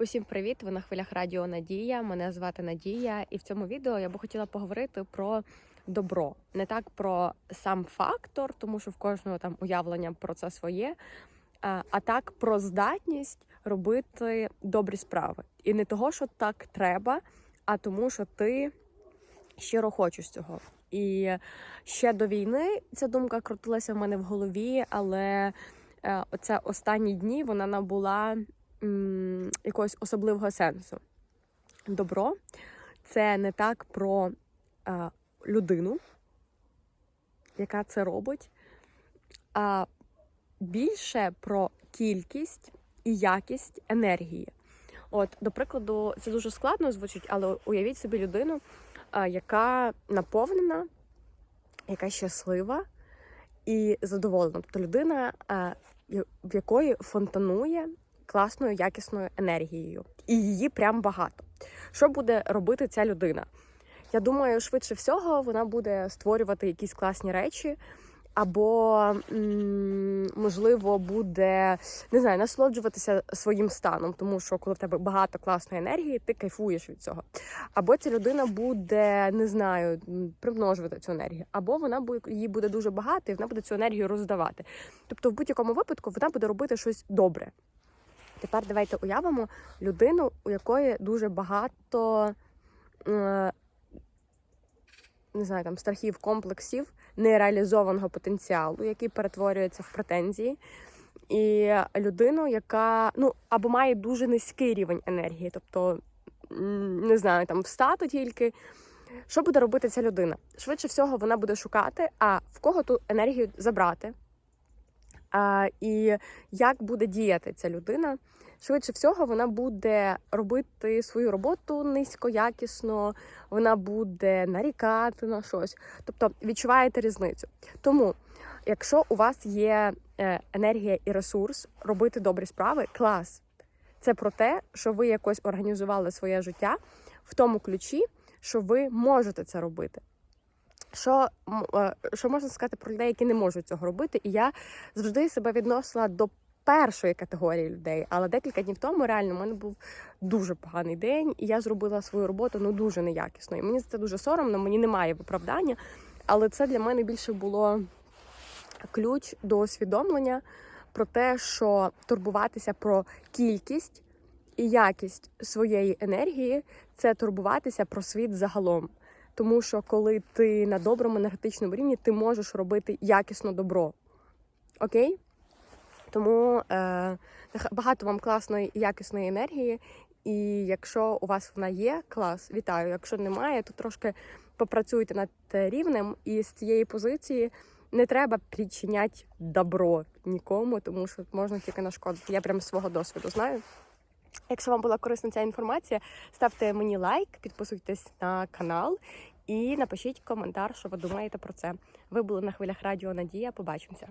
Усім привіт! Ви на хвилях Радіо Надія. Мене звати Надія, і в цьому відео я би хотіла поговорити про добро. Не так про сам фактор, тому що в кожного там уявлення про це своє, а так про здатність робити добрі справи. І не того, що так треба, а тому, що ти щиро хочеш цього. І ще до війни ця думка крутилася в мене в голові, але е, оце останні дні вона набула м, якогось особливого сенсу. Добро це не так про е, людину, яка це робить, а більше про кількість і якість енергії. От, до прикладу, це дуже складно звучить, але уявіть собі людину, е, яка наповнена, яка щаслива і задоволена. Тобто людина, е, в якої фонтанує класною якісною енергією, і її прям багато. Що буде робити ця людина? Я думаю, швидше всього вона буде створювати якісь класні речі, або, можливо, буде не знаю, насолоджуватися своїм станом, тому що коли в тебе багато класної енергії, ти кайфуєш від цього. Або ця людина буде, не знаю, примножувати цю енергію, або вона її буде дуже багато, і вона буде цю енергію роздавати. Тобто, в будь-якому випадку вона буде робити щось добре. Тепер давайте уявимо людину, у якої дуже багато е, не знаю, там страхів, комплексів, нереалізованого потенціалу, який перетворюється в претензії. І людину, яка ну або має дуже низький рівень енергії, тобто не знаю, там встати тільки. Що буде робити ця людина? Швидше всього, вона буде шукати, а в кого ту енергію забрати, І як буде діяти ця людина? Швидше всього, вона буде робити свою роботу низькоякісно, вона буде нарікати на щось. Тобто відчуваєте різницю. Тому, якщо у вас є е, енергія і ресурс робити добрі справи, клас. Це про те, що ви якось організували своє життя в тому ключі, що ви можете це робити. Що е, що можна сказати про людей, які не можуть цього робити? І я завжди себе відносила до першої категорії людей. Але декілька днів тому реально в мене був дуже поганий день, і я зробила свою роботу ну дуже неякісно. І мені це дуже соромно, мені немає виправдання. Але це для мене більше було ключ до усвідомлення про те, що турбуватися про кількість і якість своєї енергії це турбуватися про світ загалом. Тому що коли ти на доброму енергетичному рівні, ти можеш робити якісно добро. Окей? Тому е, багато вам класної якісної енергії. І якщо у вас вона є, клас, вітаю. Якщо немає, то трошки попрацюйте над рівнем, і з цієї позиції не треба причиняти добро нікому, тому що можна тільки нашкодити. Я прям свого досвіду знаю. Якщо вам була корисна ця інформація, ставте мені лайк, підписуйтесь на канал і напишіть коментар, що ви думаєте про це. Ви були на хвилях Радіо Надія. Побачимося.